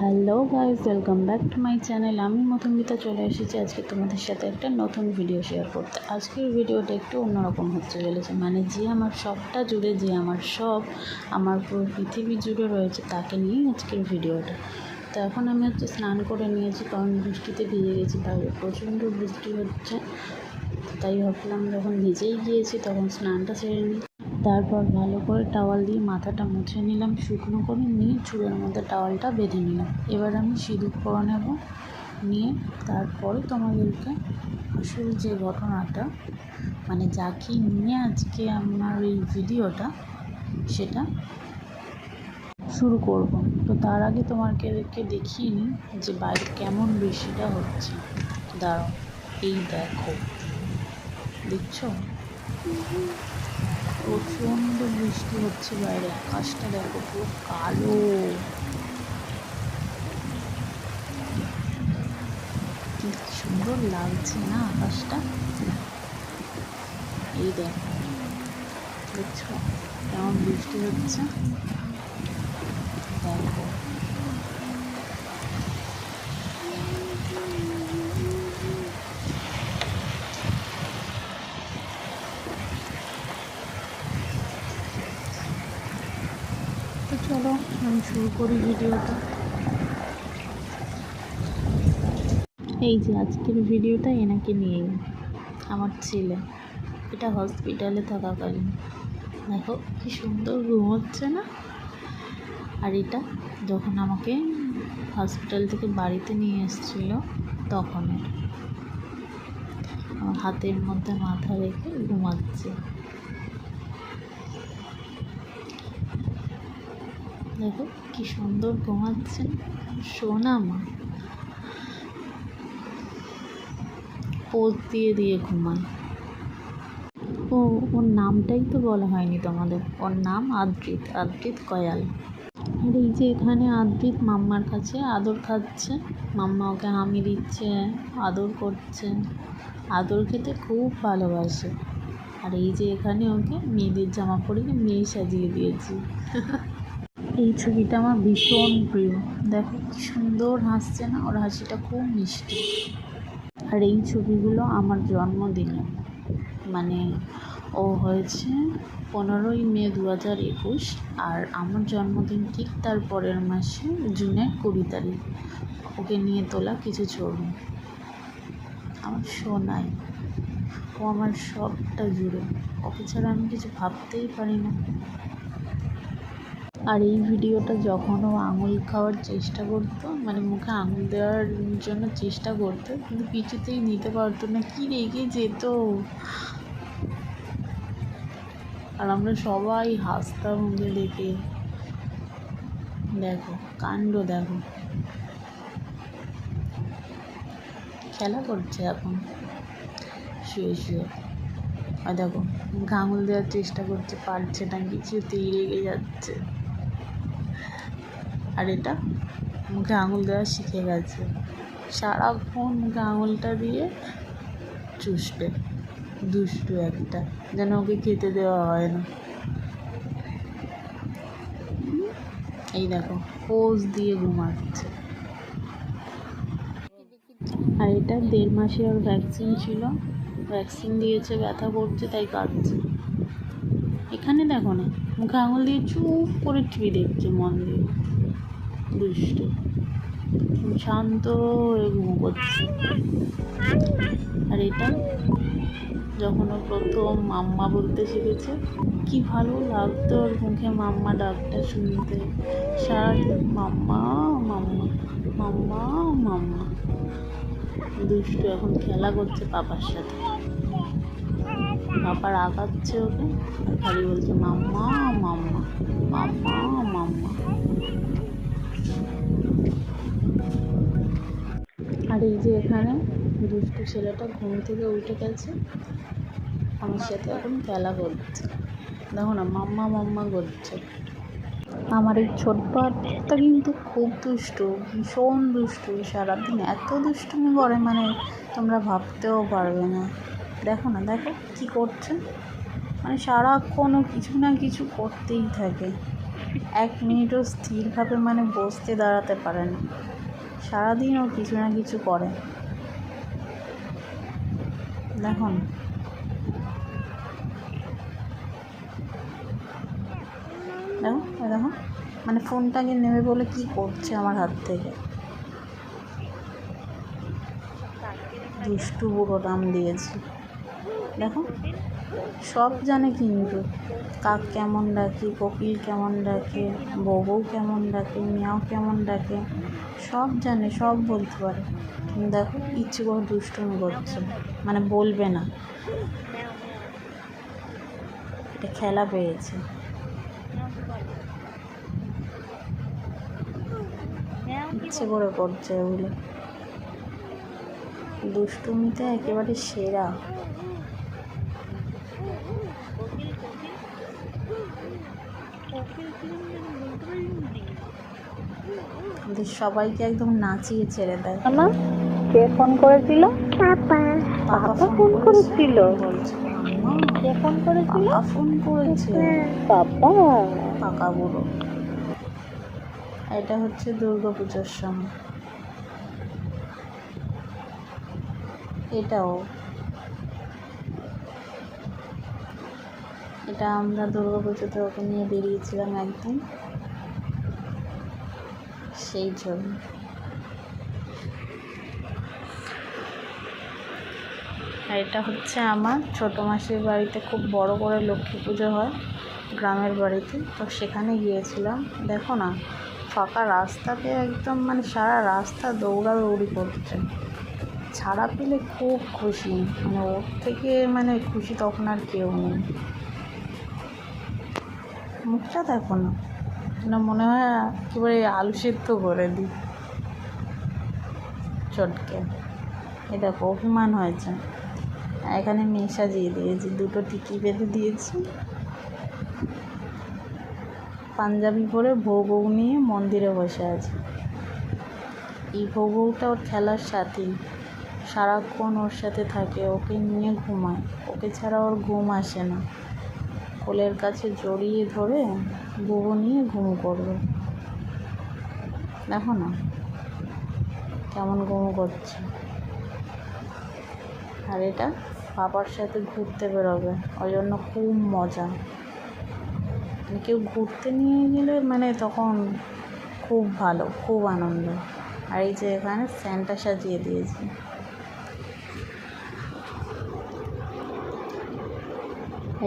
Hello guys welcome back to my channel. আমি মধুমিতা, চলে এসেছি আজকে তোমাদের সাথে একটা নতুন ভিডিও শেয়ার করতে। আজকের ভিডিওটা একটু অন্যরকম হচ্ছে চলেছে মানে যে আমার সবটা জুড়ে, যে আমার সব, আমার পুরো পৃথিবী জুড়ে রয়েছে, তাকে নিয়েই আজকের ভিডিওটা। তো এখন আমি হচ্ছে স্নান করে নিয়েছি, কারণ বৃষ্টিতে ভিজে গেছি বাইরে প্রচণ্ড বৃষ্টি হচ্ছে। তাই ভাবলাম যখন ভিজেই গিয়েছি তখন স্নানটা সেরে নিই। তারপর ভালো করে টাওয়াল দিয়ে মাথাটা মুছে নিলাম, শুকনো করে নিয়ে চুলের মধ্যে টাওয়ালটা বেঁধে নিলাম। এবার আমি সিঁদুর পরে নেব, নিয়ে তারপরে তোমাদেরকে আসল যে ঘটনাটা মানে যাকে নিয়ে আজকে আমার এই ভিডিওটা, সেটা শুরু করব। তো তার আগে তোমাদেরকে দেখিয়ে নিই যে বাইরে কেমন বৃষ্টিটা হচ্ছে। দাঁড়াও, এই দেখো। দেখছ? প্রচণ্ড বৃষ্টি হচ্ছে বাইরে, আকাশটা দেখো পুরো কালো। কি সুন্দর লাগছে না আকাশটা? এই দেখো, দেখছ? কেমন বৃষ্টি হচ্ছে? দেখো। চলো, আমি শুরু করি ভিডিওটা। এই যে আজকের ভিডিওটা এনাকে নিয়েই আমার ছেলে। এটা হসপিটালে থাকাকালীন। দেখো, কি সুন্দর ঘুমোচ্ছে না? আর এটা যখন আমাকে হসপিটাল থেকে বাড়িতে নিয়ে এসেছিল, তখনের। আমার হাতের মধ্যে মাথা রেখে ঘুমাচ্ছে। দেখো কি সুন্দর ঘুমাচ্ছে। সোনা মা। পোজ দিয়ে দিয়ে ঘুমায়। ও, ওর নামটাই তো বলা হয়নি তোমাদের। ওর নাম আদ্রিত। আদ্রিত কয়াল। আর এই যে এখানে আদ্রিত মাম্মার কাছে আদর খাচ্ছে। মাম্মা ওকে হামি দিচ্ছে, আদর করছে। আদর খেতে খুব ভালোবাসে। আর এই যে এখানে ওকে মেয়েদের জামা পরিয়ে মেয়ে সাজিয়ে দিয়েছি। এই ছবিটা আমার ভীষণ প্রিয়। দেখো, কি সুন্দর হাসছে না? ওর হাসিটা খুব মিষ্টি। আর এই ছবিগুলো আমার জন্মদিনে। মানে ও হয়েছে পনেরোই মে দু হাজার একুশ আর আমার জন্মদিন ঠিক তার পরের মাসে জুনের কুড়ি তারিখ। ওকে নিয়ে তোলা কিছু ছবি। আমার সোনাই। ও আমার সবটা জুড়ে। ওকে ছাড়া আমি কিছু ভাবতেই পারি না। আর এই ভিডিওটা যখন ও আঙুল খাওয়ার চেষ্টা করতো মানে মুখে আঙুল দেওয়ার জন্য চেষ্টা করতো, কিন্তু কিছুতেই নিতে পারতো না। কি রেগে যেত? আর আমরা সবাই হাসতাম ওকে দেখে। দেখো, কাণ্ড দেখো। খেলা করছে এখন। শুয়ে শুয়ে। আর দেখো আঙুল দেওয়ার চেষ্টা করছে, পারছে না, কিছুতেই রেগে যাচ্ছে। আর এটা মুখে আঙুল দেওয়া শিখে গেছে। সারাক্ষণ মুখে আঙুলটা দিয়ে চুষবে, দুষ্টু একটা, যেন ওকে খেতে দেওয়া হয় না। এই দেখো, পোজ দিয়ে ঘুমাচ্ছে। আর এটা দেড় মাসে ওর ভ্যাকসিন ছিল। ভ্যাকসিন দিয়েছে, ব্যথা করছে, তাই কাঁদছে। এখানে দেখো না, মুখে আঙুল দিয়ে চুপ করে টিভি দেখছে মন দিয়ে। দুষ্ট শান্ত হয়ে ঘুমো করছে আর এটা? যখন ও প্রথম মাম্মা বলতে শিখেছে, কি ভালো লাগতো ওর মুখে মাম্মা ডাকটা শুনতে। সারাদিন মাম্মা মাম্মা মাম্মা মাম্মা। দুষ্টু এখন খেলা করছে পাপার সাথে। পাপা রাগাচ্ছে ওকে। আর খালি বলছে, মাম্মা মাম্মা মাম্মা মাম্মা। আর এই যে এখানে দুষ্টু ছেলেটা ঘুম থেকে উঠে গেছে। আমার সাথে এখন খেলা করছে। দেখো না, মাম্মা মাম্মা করছে। আমার এই আত্মাটা কিন্তু খুব দুষ্টু, ভীষণ দুষ্টু। সারাদিন এত দুষ্টুমি করে মানে তোমরা ভাবতেও পারবে না। দেখো না, দেখো কি করছে। মানে সারাক্ষণও কিছু না কিছু করতেই থাকে। এক মিনিটও স্থিরভাবে মানে বসতে দাঁড়াতে পারে না সারাদিন ও কিছু না কিছু করে। দেখুন। দেখো মানে ফোনটাকে নেবে বলে কি করছে আমার হাত থেকে? দুষ্টু বুড়ো নাম দিয়েছি। দেখো সব জানে কিন্তু। কাক কেমন ডাকে কোকিল কেমন ডাকে বউ কেমন ডাকে, মিয়াও কেমন ডাকে, সব জানে, সব বলতে পারে। কিন্তু দেখো, ইচ্ছে করে দুষ্টুমি করছে। মানে বলবে না। এটা খেলা পেয়েছে। ইচ্ছে করে করছে ওগুলো। দুষ্টুমিতে একেবারে সেরা। সবাইকে একদম নাচিয়ে ছেড়ে দেয়। না কে ফোন করেছিল? পাপা। পাপা ফোন করেছিল? বলছে কে ফোন করেছিল? পাপা ফোন করেছে। বাবা পাকা বুড়ো। এটা হচ্ছে দুর্গা পুজোর সময়। এটাও। এটা আমরা দুর্গা পুজোতে ওকে নিয়ে বেরিয়েছিলাম একদিন। সেই জন্য। আর এটা হচ্ছে আমার ছোটো মাসির বাড়িতে খুব বড় করে লক্ষ্মী পুজো হয় গ্রামের বাড়িতে। তো সেখানে গিয়েছিলাম। দেখো না, ফাঁকা রাস্তাতে একদম মানে সারা রাস্তা দৌড়াদৌড়ি করছে। ছাড়া পেলে খুব খুশি। মানে ওর থেকে মানে খুশি তখন আর কেউ নেই। মুখটা দেখো না। না মনে হয় একেবারে আলু সেদ্ধ করে দিই চটকে। এ দেখো অভিমান হয়েছে। এখানে মেয়ে সাজিয়ে দিয়েছি দুটো টিকি বেঁধে দিয়েছি। পাঞ্জাবি পরে বউ বউ নিয়ে মন্দিরে বসে আছে। এই বউ বউটা ওর খেলার সাথী। সারাক্ষণ ওর সাথে থাকে ওকে নিয়ে ঘুমায়। ওকে ছাড়া ওর ঘুম আসে না। কোলের কাছে জড়িয়ে ধরে বুবু নিয়ে ঘুম করবে দেখো না, কেমন ঘুম করছে। আর এটা বাবার সাথে ঘুরতে বেরোবে, ওই জন্য খুব মজা। কেউ ঘুরতে নিয়ে গেলে মানে তখন খুব ভালো, খুব আনন্দ। আর এই যে এখানে স্যান্টা সাজিয়ে দিয়েছি।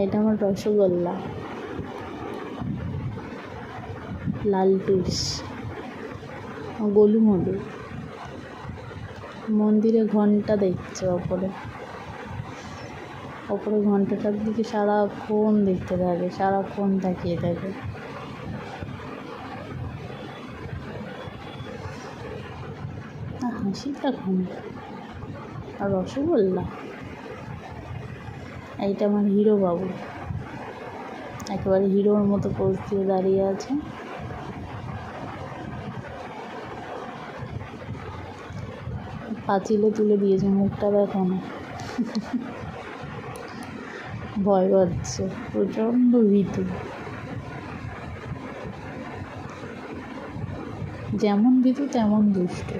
এটা আমার রসগোল্লা। লাল টুস গোলু মধু মন্দিরে ঘণ্টা দেখছে ওপরে। ওপরে ঘন্টাটার দিকে সারাক্ষণ দেখতে থাকে, সারাক্ষণ তাকিয়ে থাকে। হাসি তখন আর রসগোল্লা? এইটা আমার হিরো বাবু। একেবারে হিরোর মতো দিয়ে দাঁড়িয়ে আছে। পাঁচিলে তুলে দিয়েছে, মুখটা দেখো না। ভয় পাচ্ছে, প্রচণ্ড ভীতু। যেমন ভীতু, তেমন দুষ্টু।